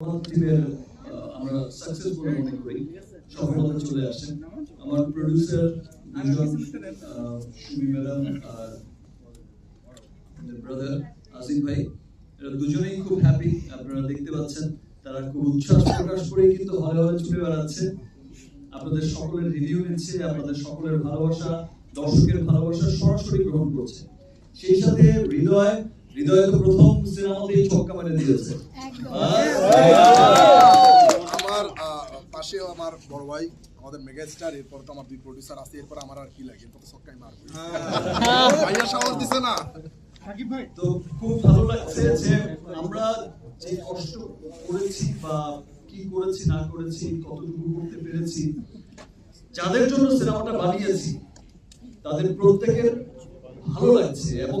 আহ, আমরা producer Sumi madam আর brother Azim ভাই এরা দুজনেই খুব হ্যাপি আপনারা দেখতে পাচ্ছেন। তারা খুব উচ্ছ্বাস প্রকাশ করে কিন্তু হলে হলে ছুটে বেড়াচ্ছে। আপনাদের সকলের রিভিউ নিচ্ছে আপনাদের সকলের ভালোবাসা দর্শকের ভালোবাসা সরাসরি গ্রহণ করছে। সেই সাথে হৃদয় হৃদয় তো প্রথম সিনেমাতেই ছক্কা মেরে দিয়েছে। আমার আহ, পাশেও আমার বড় ভাই আমাদের মেগা স্টার এরপর তো আমার দুই প্রডিউসার আছে এরপর আমার আর কি লাগে? এরপর তো সক্কাই মারবে ভাইয়া সাহস দিছে না? তো খুব ভালো লাগছে যে আমরা যে কষ্ট করেছি বা কি করেছি না করেছি কতটুকু করতে পেরেছি যাদের জন্য সিনেমাটা বানিয়েছি তাদের প্রত্যেকের ভালো লাগছে এবং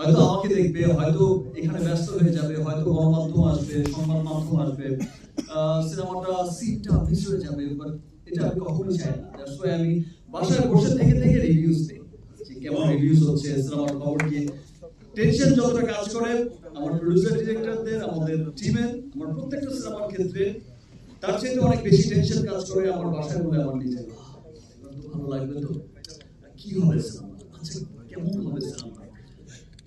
হয়তো আমাকে দেখবে হয়তো এখানে ব্যস্ত হয়ে যাবে হয়তো গণমাধ্যম আসবে সংবাদ মাধ্যম আসবে সিনেমাটা সিটটা মিস হয়ে যাবে বাট এটা আমি কখনোই চাই না। দ্যাটস ওয়াই আমি বাসায় বসে থেকে থেকে রিভিউজ যে কেমন রিভিউজ হচ্ছে সিনেমার খবর কি? টেনশন যতটা কাজ করে আমার প্রডিউসার ডিরেক্টরদের আমাদের টিমের আমার প্রত্যেকটা সিনেমার ক্ষেত্রে তার চাইতে অনেক বেশি টেনশন কাজ করে আমার বাসায় বলে আমার নিজের। "আহ, এবার তো ভালো লাগবে তো। কি হবে সিনেমা আচ্ছা কেমন হবে সিনেমা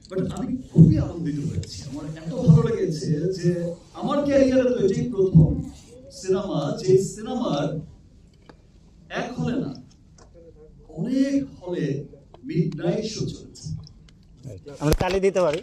বাট আমি খুবই আনন্দিত হয়েছি। আমার এত ভালো লেগেছে যে আমার ক্যারিয়ারে তো এটাই প্রথম সিনেমা। যে সিনেমার এক হলে না, অনেক হলে মিড নাইট শো চলেছে। আমরা তালি দিতে পারি।